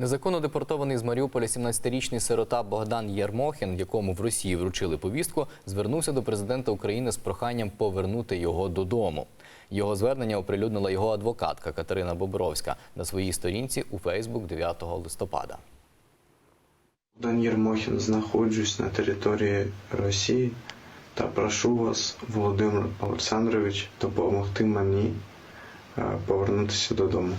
Незаконно депортований з Маріуполя 17-річний сирота Богдан Єрмохін, якому в Росії вручили повістку, звернувся до президента України з проханням повернути його додому. Його звернення оприлюднила його адвокатка Катерина Бобровська на своїй сторінці у Фейсбук 9 листопада. Богдан Єрмохін, знаходжусь на території Росії та прошу вас, Володимир Олександрович, допомогти мені е, повернутися додому.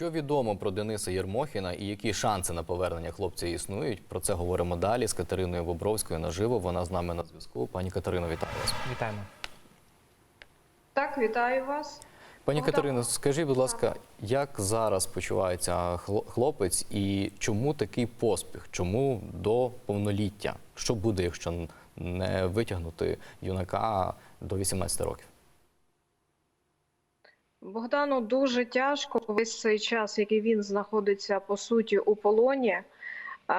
Що відомо про Дениса Єрмохіна і які шанси на повернення хлопця існують? Про це говоримо далі з Катериною Бобровською наживо. Вона з нами на зв'язку. Пані Катерино, вітаю вас. Вітаємо. Так, вітаю вас. Пані. Катерино, скажіть, будь ласка, як зараз почувається хло- хлопець і чому такий поспіх? Чому до повноліття? Що буде, якщо не витягнути юнака до 18 років? Богдану дуже тяжко весь цей час, який він знаходиться по суті у полоні.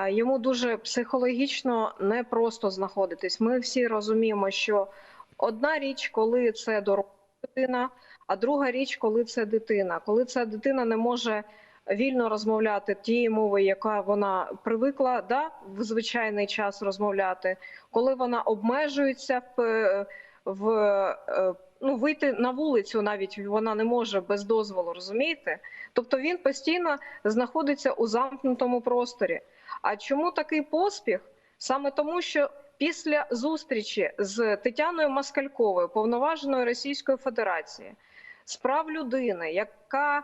Йому дуже психологічно непросто знаходитись. Ми всі розуміємо, що одна річ, коли це доросла людина, а друга річ, коли це дитина. Коли ця дитина не може вільно розмовляти тією мовою, яка вона привикла да, в звичайний час розмовляти, коли вона обмежується в, в е, ну, вийти на вулицю навіть вона не може без дозволу, розумієте? Тобто він постійно знаходиться у замкнутому просторі. А чому такий поспіх? Саме тому, що після зустрічі з Тетяною Москальковою, повноваженою Російської Федерації, з прав людини, яка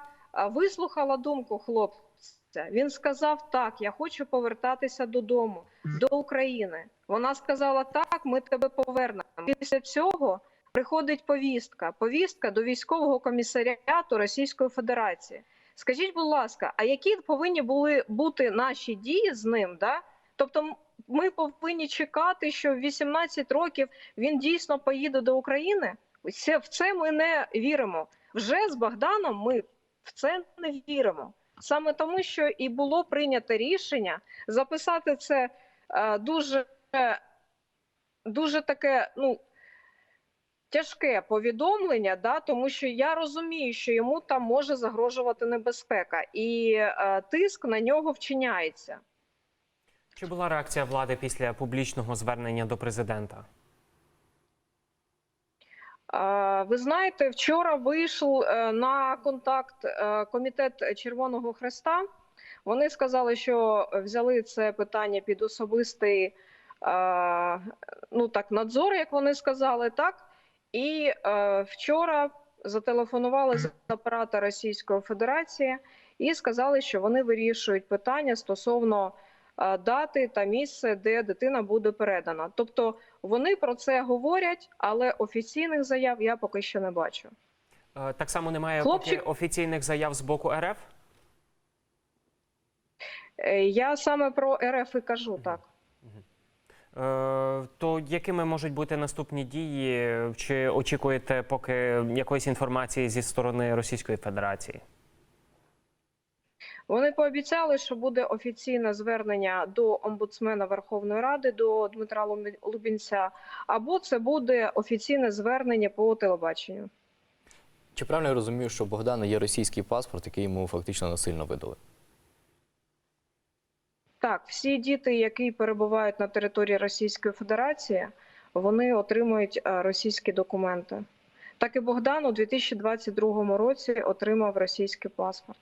вислухала думку хлопця, він сказав: Так, я хочу повертатися додому, до України. Вона сказала: Так, ми тебе повернемо. Після цього приходить повістка. Повістка до військового комісаріату Російської Федерації. Скажіть, будь ласка, а які повинні були бути наші дії з ним? Да? Тобто, ми повинні чекати, що в 18 років він дійсно поїде до України? Це, в це ми не віримо. Вже з Богданом ми в це не віримо. Саме тому, що і було прийнято рішення записати це е, дуже, дуже таке, ну тяжке повідомлення, да, тому що я розумію, що йому там може загрожувати небезпека, і е, тиск на нього вчиняється. Чи була реакція влади після публічного звернення до президента? Е, Ви знаєте, вчора вийшов е, на контакт е, комітет Червоного Хреста. Вони сказали, що взяли це питання під особистий ну так надзор, як вони сказали, так. І е, вчора зателефонували з апарата Російської Федерації і сказали, що вони вирішують питання стосовно е, дати та місце, де дитина буде передана. Тобто вони про це говорять, але офіційних заяв я поки що не бачу. Е, Так само немає Хлопчик- поки офіційних заяв з боку РФ. Е, Я саме про РФ і кажу так. Е, То якими можуть бути наступні дії? Чи очікуєте поки якоїсь інформації зі сторони Російської Федерації? Вони пообіцяли, що буде офіційне звернення до омбудсмена Верховної Ради до Дмитра Лубінця, або це буде офіційне звернення по телебаченню. Чи правильно я розумію, що Богдана є російський паспорт, який йому фактично насильно видали? Так, всі діти, які перебувають на території Російської Федерації, вони отримують е, російські документи. Так і Богдан у 2022 році отримав російський паспорт.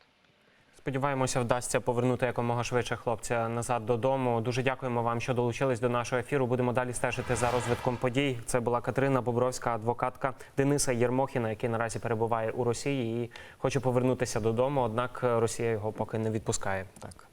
Сподіваємося, вдасться повернути якомога швидше хлопця назад додому. Дуже дякуємо вам, що долучились до нашого ефіру. Будемо далі стежити за розвитком подій. Це була Катерина Бобровська, адвокатка Дениса Єрмохіна, який наразі перебуває у Росії і хоче повернутися додому. Однак Росія його поки не відпускає. Так.